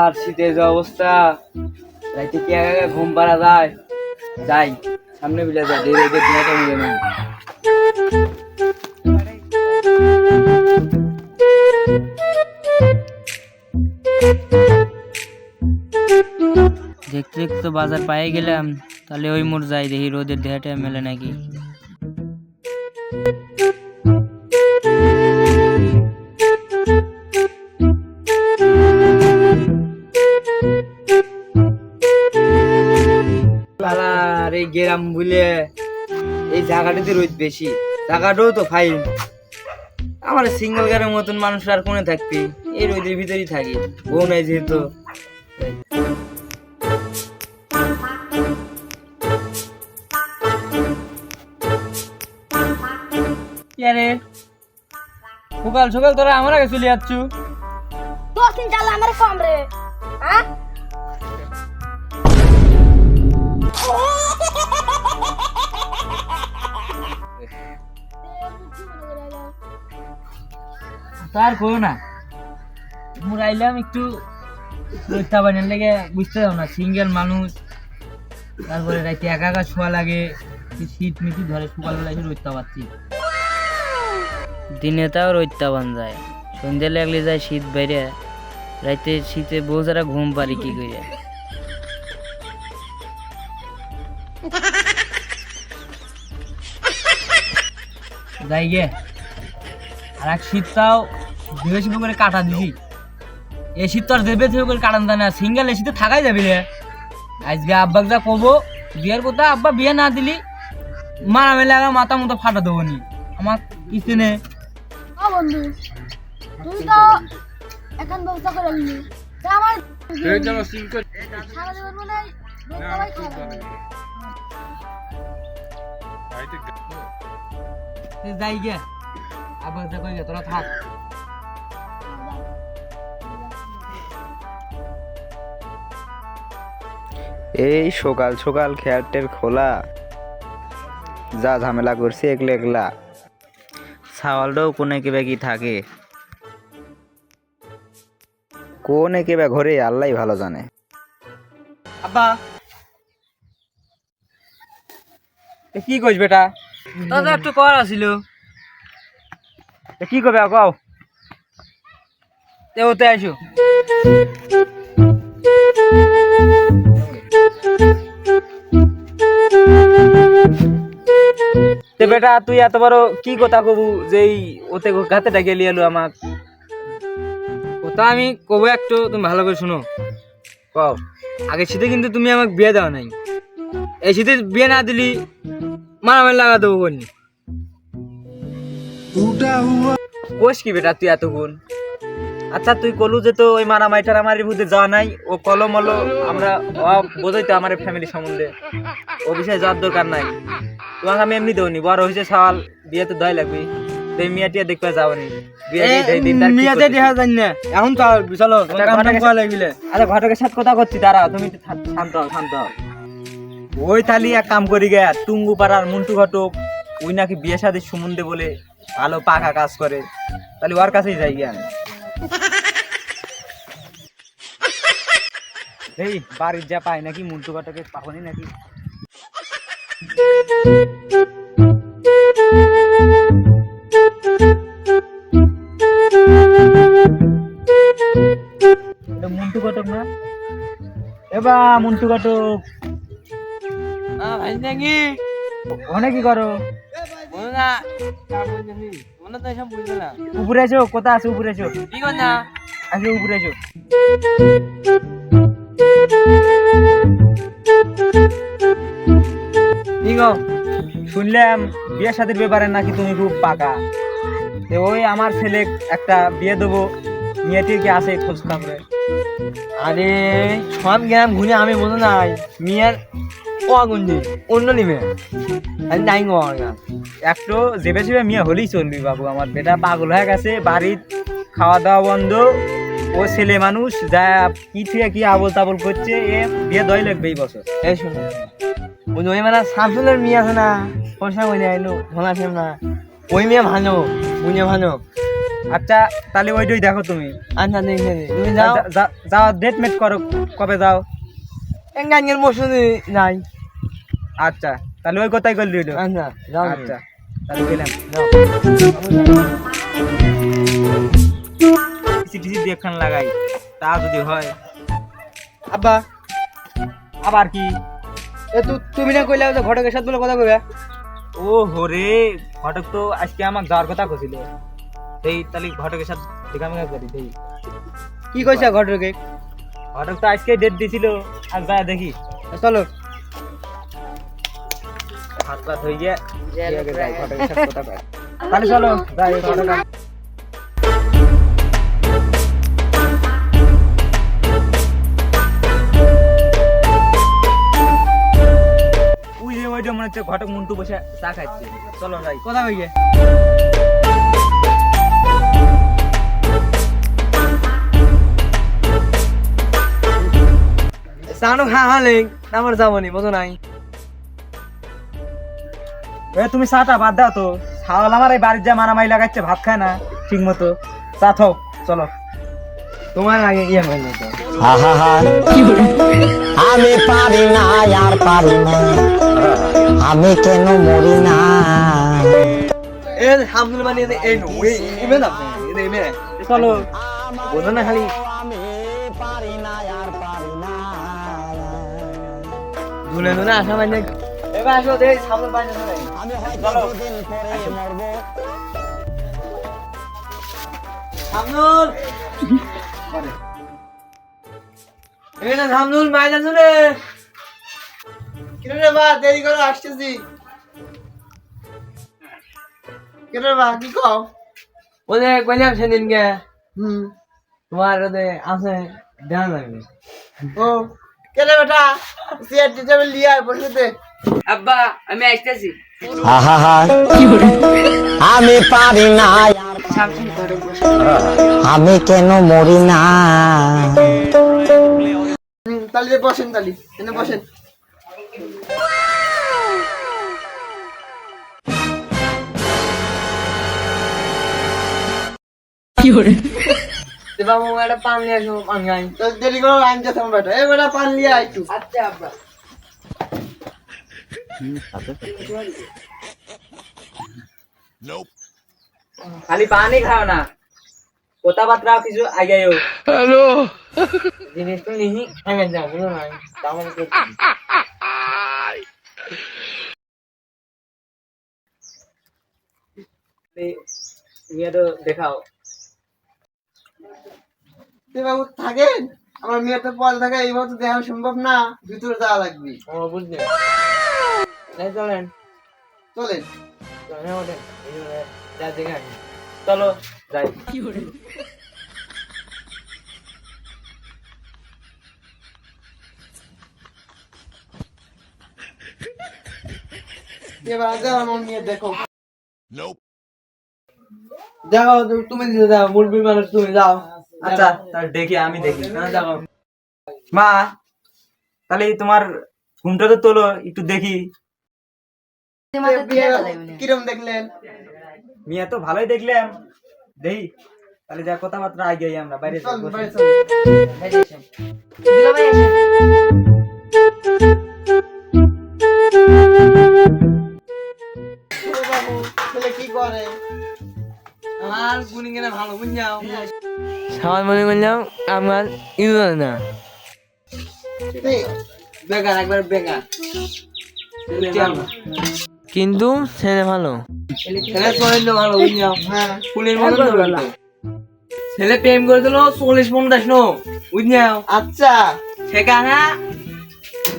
আর শীতের যে অবস্থা। রাইতে কি একা ঘুম পাড়া যায়? যাই, সামনে বিলে যায় ধীরে ধীরে দিনাটা মিলে না। দেখতে দেখতে বাজার পায়ে গেলাম, তাহলে ওই মোড় যাই দেখি রোদের দেহাটা মেলে নাকি। গ্রাম বুলে এই জায়গাটাতে রোদ বেশি, জায়গাটাও তো ফাইন। আমার সিঙ্গেল গাড়ির মতন মানুষ আর কোনে থাকবি? এই রোদের ভিতরেই থাকি, বউ নাই যেহেতু। সকাল সকাল তোরা আমার আগে চলে যাচ্ছ? দিন চাল আমার কম রে হ্যাঁ? তার করো না। মোর আইলাম একটু রোদটা বানার লেগে বুঝতে যাও না সিঙ্গেল মানুষ তারপরে রাইতে একা একা শোয়া লাগে শীত মিটি ধরে সকালবেলা এসে রোদটা পাচ্ছি দিনে তাও রোদটা বান যায় সন্ধ্যে লাগলে যায় শীত বাইরে রাইতে শীতে বউ যারা ঘুম পারি কি করে যাই গে আর এক শীতটাও দেবে শুরু করে কাটা দিবি এই শীত তো আর দেবে করে কাটান না। সিঙ্গেল এসিতে থাকাই যাবি রে। আজকে আব্বাকে যা করব বিয়ের কথা আব্বা বিয়ে না দিলি মারা মেলে আগা মাথা মতো ফাটা দেবো নি। আমার কিছু ও বন্ধু তুই তো এখন ব্যবস্থা করে নিলি। আমার সারা জীবন মনে হয় রোজ খাওয়া যাই গে। আব্বাকে যা কই তোরা থাক। এই সকাল সকাল খেয়ারটের খোলা। যা ঝামেলা করছি একলা একলা ছাওয়ালটাও কোনে কেবে কি থাকে? কোনে কেবে ঘরে আল্লাহ ভালো জানে। আব্বা। কি কইস বেটা? দাদা একটু কর আছিল কি কবে কও? তে ওতে আইসো। তে বেটা তুই এত বড় কি কথা কবু যেই ওতে গাতে ডাকে লিয়ে এলো আমাক? কথা আমি কবো একটু তুমি ভালো করে শুনো। কও। আগে শীতে কিন্তু তুমি আমাকে বিয়ে দাও নাই। এই শীতে বিয়ে না দিলি মারামারি লাগা দেবো বলি কোষ কি বেটা তুই এত গুণ? আচ্ছা তুই কলু যে তো ওই মারামারি টারামারির মধ্যে যাওয়া নাই ও কলো মলো আমরা বোঝাই তো আমার ফ্যামিলি সম্বন্ধে। ও বিষয়ে যাওয়ার দরকার নাই। তোমাকে আমি এমনি দেবনি বড় হয়েছে সওয়াল বিয়ে তো দয় লাগবে। তুই মিয়া টিয়া দেখতে যাওনি। বিয়ে দিয়ে দেই দিন তার কি করতেছিস? এখন তো বিশাল আচ্ছা, ঘটকের সাথে- কথা করছি দাঁড়াও তুমি শান্ত হও শান্ত হও। ওই তালি এক কাম করি গে টুঙ্গু পাড়ার মন্টু ঘটক ওই নাকি বিয়ে শাদির সম্বন্ধে বলে ভালো পাকা কাজ করে। তাহলে ওর কাছেই যাই গে আমি। এই বাড়ির যা পাই নাকি মন্টু ঘটকের পাহনি নাকি? মন্টু ঘটক না? এবা মন্টু ঘটক ওখানে কি করো। উপরে এসো কোথা আছে? উপরে এসো। আগে উপরে এসো। কি গো শুনলাম বিয়ে শাদির ব্যাপারে নাকি তুমি খুব পাকা। তো ওই আমার ছেলে একটা বিয়ে দেবো মেয়েটির কি আছে খোঁজ খবরে? আরে সব গ্রাম ঘুরে আমি মনে নাই। মিয়ার ও অন্য নিবে। আমি নাই গো। একটু জেবে জেবে মেয়ে হলেই চলবি বাবু আমার বেটা পাগল হয়ে গেছে বাড়ির খাওয়া দাওয়া বন্ধ ও ছেলে মানুষ যা কি থেকে কি আবল তাবল করছে এ বিয়ে দই লাগবে এই বছর। এই শুনো ওই ওই মানে শামসুলের মেয়ে আছে না পয়সা বলে আইলো ভালো আছে না ওই মেয়ে ভালো বুঝে ভালো আচ্ছা তাহলে ওইটাই দেখো তুমি। আচ্ছা দেখে নি। তুমি যাও। যাও ডেট মেট করো কবে যাও? গানের মৌসুমে নাই আচ্ছা তাহলে ওই কথাই করলি। আচ্ছা যাও। আচ্ছা। লাগাই তা যদি হয়। আব্বা। আবার কি? এ তু তুমি না কইলা যে ঘটকের সাথে বলে কথা কইবা? ও হরে ঘটক তো আজকে আমাকে যাওয়ার কথা কছিল সেই তাহলে ঘটকের সাথে দেখা মেঘা করি সেই। কি কইছা ঘটকে? ঘটক তো আজকে ডেট দিছিল আর যা দেখি। চলো। হাত পাত হয়ে গিয়ে তাহলে চলো যাই মনে হচ্ছে ঘটক মন্টু বসে চা খাচ্ছে। চলো যাই। কথা কইগে সানু হ্যাঁ হ্যাঁ লেং। আমার যাবনি বুঝো নাই। এ তুমি চাটা বাদ দাও তো। ছাওয়াল আমার এই বাড়ির যা মারামারি লাগাচ্ছে ভাত খায় না ঠিক মতো। চা থাও চলো। তোমার আগে ইয়ে হইল তো আমি পারি না আর পারি না। আমি কেন মরি না? এ হামদুল মানে এই ইমে না ইমে চলো। বুঝো না খালি। আমি পারি না আর পারি না ধুলে ধুলে আসা মানে এবার আসো দেই। সামনে বাইরে আমি হয়তো দুদিন পরে মরবো। কিরে বা দেরি করে আসতেছি। কিরে বা কি কও? ওদের কইলাম সেদিন গে হুম। তোমার ওদের আছে ধ্যান লাগবে। ও কেরে বেটা? চেয়ার টেবিল লিয়ে আয় বসে আব্বা আমি আসতেছি। আমি পারি না আমি কেন মরি না? তালি বসেন তালি এনে বসেন। তে বাবু একটা পান নিয়ে আসো পান খাই। তো দেরি করে হবে বেটা এই বেটা পান লিয়ে আয় একটু। আচ্ছা আব্বা। খালি পানি খাও না। কথাবার্তা কিছু আগাইও জিনিস তো নিহি আমি বুঝো নাই তেমন তুমি দেখাও। তুই বাবু থাকেন? আমার মেয়ে তো পল থাকে এইভাবে তো দেখা সম্ভব না। ভিতরে যাওয়া লাগবে। ও বুঝলি। চলেন। চলেন। চলো যাই। এবার যাও দেখো। তুমি যাও মানুষ তুমি যাও। আচ্ছা তাহলে দেখি আমি দেখি। মা তাহলে তোমার ঘুমটা তো তোলো একটু দেখি। কিরম দেখলেন? মিয়া তো ভালোই দেখলাম। দেখি তাহলে যা কথাবার্তা আগে আমরা বাইরে করে? আমার গুনি কেনা ভালো বুঝ সামান মনে করলাম আমার ইউজ না। বেকার একবার বেকার। কিন্তু ছেলে ভালো। ছেলে চলে ভালো যাও হ্যাঁ। ছেলে প্রেম করে দিল। চল্লিশ পঞ্চাশ নো বুঝ যাও আচ্ছা। সেখানে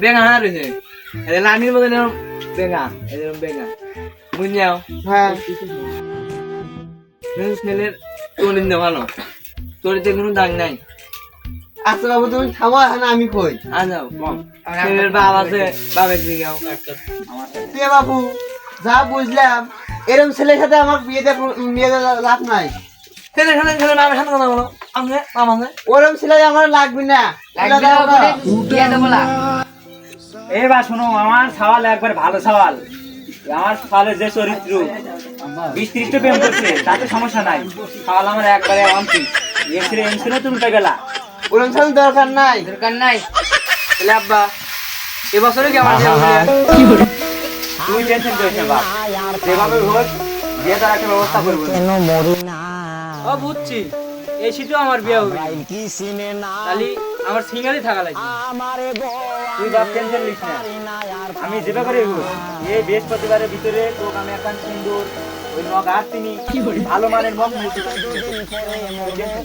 বেগা হানা রয়েছে। লানির মতো এরকম বেগা এরকম বেগা বুঝ যাও হ্যাঁ। ছেলের চরিত্র ভালো। চরিত্রে কোনো দাগ নাই। আচ্ছা বাবু তুমি থামো এখন আমি কই? আর ছেলের বাপ আছে বাপের দিকে যাও। তুই বাবু? যা বুঝলাম এরকম ছেলের সাথে আমার বিয়েতে বিয়েতে লাভ নাই। ছেলে ছেলে ছেলে বাপের সাথে কথা বলো। আমি বাপ ওরকম ছেলে আমার লাগবে না। এ শোনো আমার সওয়াল একবার ভালো সওয়াল। আমার সালে যে চরিত্র বিশ ত্রিশটা প্রেম করছে তাতে সমস্যা নাই। সাল আমার একবারে অন্তি এসে তুমি উঠে গেলা। উলন সালন দরকার নাই। দরকার নাই। তাহলে আব্বা এবছরে কি আমার বিয়ে হবে? তুই টেনশন করিস না বাপ। যেভাবে হোক বিয়ে তার একটা ব্যবস্থা করব। কেন মরি না? ও বুঝছি। এই শীতেও আমার বিয়ে হবে। কি সিনে না? তাহলে আমার সিঙ্গারই থাকা লাগবে। আমারে তুই বাপ টেনশন নিস না। না আমি যেটা করে হোক এই বৃহস্পতিবারের ভিতরে তোকে আমি এখন সুন্দর ওই নগ আর তিনি ভালো মানের মগ টেনশন